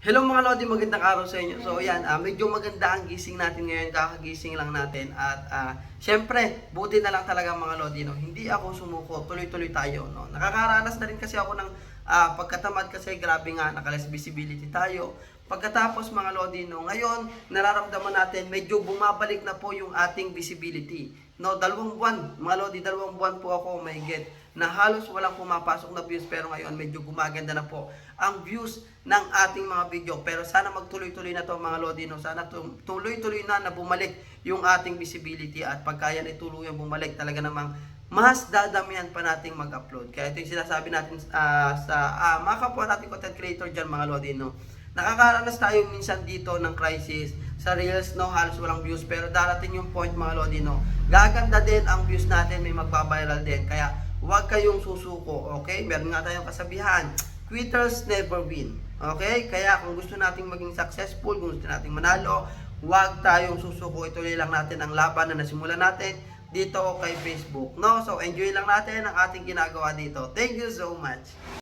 Hello mga Lodi, magandang araw sa inyo. So yan, ah, medyo maganda ang gising natin ngayon, kakagising lang natin. At ah, syempre, buti na lang talaga mga Lodi, no? hindi ako sumuko, tuloy-tuloy tayo. No? Nakakaranas na rin kasi ako ng ah, pagkatamad kasi grabe nga, nakaless visibility tayo. Pagkatapos mga Lodi, no, ngayon, nararamdaman natin, medyo bumabalik na po yung ating visibility. No, dalawang buwan, mga Lodi, dalawang buwan po ako may get na halos walang pumapasok na views pero ngayon medyo gumaganda na po ang views ng ating mga video. Pero sana magtuloy-tuloy na to mga Lodi, no? Sana tuloy-tuloy na na bumalik yung ating visibility at pagka yan ay tuluyang bumalik talaga namang mas dadamihan pa nating mag-upload. Kaya ito yung sinasabi natin ah, sa ah, mga kapwa nating content creator dyan mga Lodi, no? Nakakaranas tayo minsan dito ng crisis sa Reels, no, halos walang views. Pero darating yung point mga Lodi, no, gaganda din ang views natin, may magbabiral din. Kaya huwag kayong susuko, okay? Meron nga tayong kasabihan, quitters never win. Okay? Kaya kung gusto nating maging successful, kung gusto nating manalo, huwag tayong susuko. Ituloy lang natin ang laban na nasimulan natin dito kay Facebook. No? So, enjoy lang natin ang ating ginagawa dito. Thank you so much.